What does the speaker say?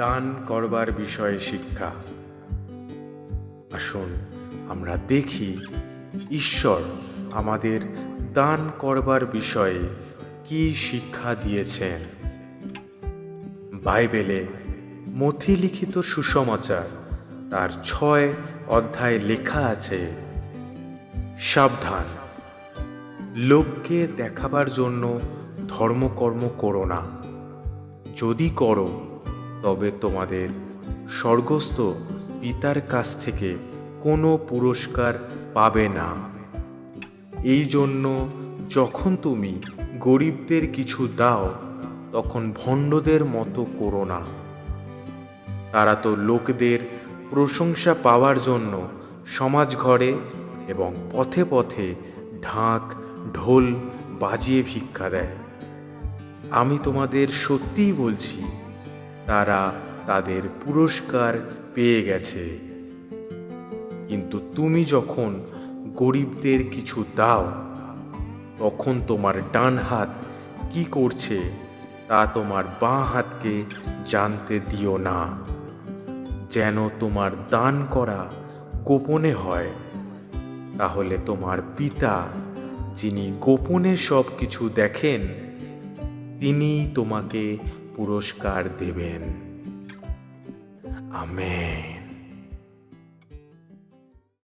দান করবার বিষয়ে শিক্ষা। আসুন, আমরা দেখি ঈশ্বর আমাদের দান করবার বিষয়ে কি শিক্ষা দিয়েছেন। বাইবেলে মথি লিখিত সুসমাচার তার ছয় অধ্যায় লেখা আছে, সাবধান, লোককে দেখাবার জন্য ধর্মকর্ম করো না। যদি করো তবে তোমাদের স্বর্গস্থ পিতার কাছ থেকে কোনো পুরস্কার পাবে না। এই জন্য যখন তুমি গরিবদের কিছু দাও, তখন ভণ্ডদের মতো করো না। তারা তো লোকদের প্রশংসা পাওয়ার জন্য সমাজ ঘরে এবং পথে পথে ঢাক, ঢোল বাজিয়ে ভিক্ষা দেয়। আমি তোমাদের সত্যিই বলছি তারা তাদের পুরস্কার পেয়ে গেছে। কিন্তু তুমি যখন গরিবদের কিছু দাও, তখন তোমার ডান হাত কি করছে তা তোমার বাঁ হাতকে জানতে দিও না। যেন তোমার দান করা গোপনে হয়, তাহলে তোমার পিতা যিনি গোপনে সব কিছু দেখেন তিনি তোমাকে পুরস্কার দেবেন। আমেন।